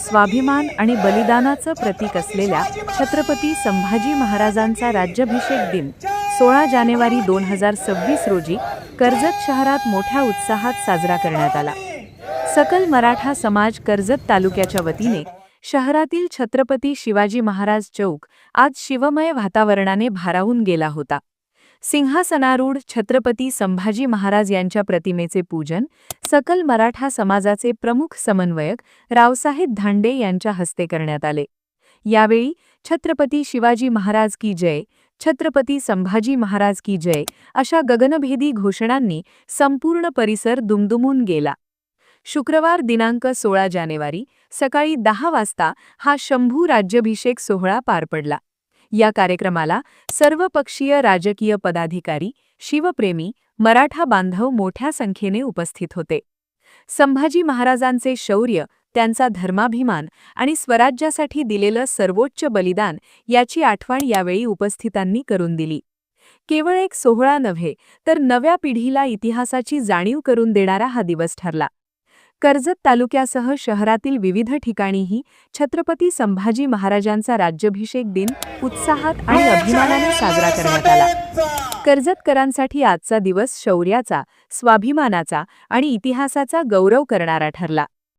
स्वाभिमान आणि बलिदानाचं प्रतीक असलेल्या छत्रपती संभाजी महाराजांचा राज्याभिषेक दिन सोळा जानेवारी दोन हजार सव्वीस रोजी कर्जत शहरात मोठ्या उत्साहात साजरा करण्यात आला. सकल मराठा समाज कर्जत तालुक्याच्या वतीने शहरातील छत्रपती शिवाजी महाराज चौक आज शिवमय वातावरणाने भारावून गेला होता. सिंहासनारूढ छत्रपती संभाजी महाराज यांच्या प्रतिमेचे पूजन सकल मराठा समाजाचे प्रमुख समन्वयक रावसाहेब धांडे यांच्या हस्ते करण्यात आले. यावेळी छत्रपती शिवाजी महाराज की जय छत्रपती संभाजी महाराज की जय अशा गगनभेदी घोषणांनी संपूर्ण परिसर दुमदुमून गेला. शुक्रवार दिनांक सोळा जानेवारी सकाळी दहा वाजता हा शंभू राज्याभिषेक सोहळा पार पडला. या कार्यक्रमाला सर्वपक्षीय राजकीय पदाधिकारी शिवप्रेमी मराठा बांधव मोठ्या संख्येने उपस्थित होते. संभाजी महाराजांचे शौर्य त्यांचा धर्माभिमान आणि स्वराज्यासाठी दिलेलं सर्वोच्च बलिदान याची आठवण यावेळी उपस्थितांनी करून दिली. केवळ एक सोहळा नव्हे तर नव्या पिढीला इतिहासाची जाणीव करून देणारा हा दिवस ठरला. कर्जत तालुक्यासह शहरातील विविध ठिकाणीही छत्रपती संभाजी महाराजांचा राज्याभिषेक दिन उत्साहात आणि अभिमानाने साजरा करण्यात आला. कर्जतकरांसाठी आजचा दिवस शौर्याचा स्वाभिमानाचा आणि इतिहासाचा गौरव करणारा ठरला.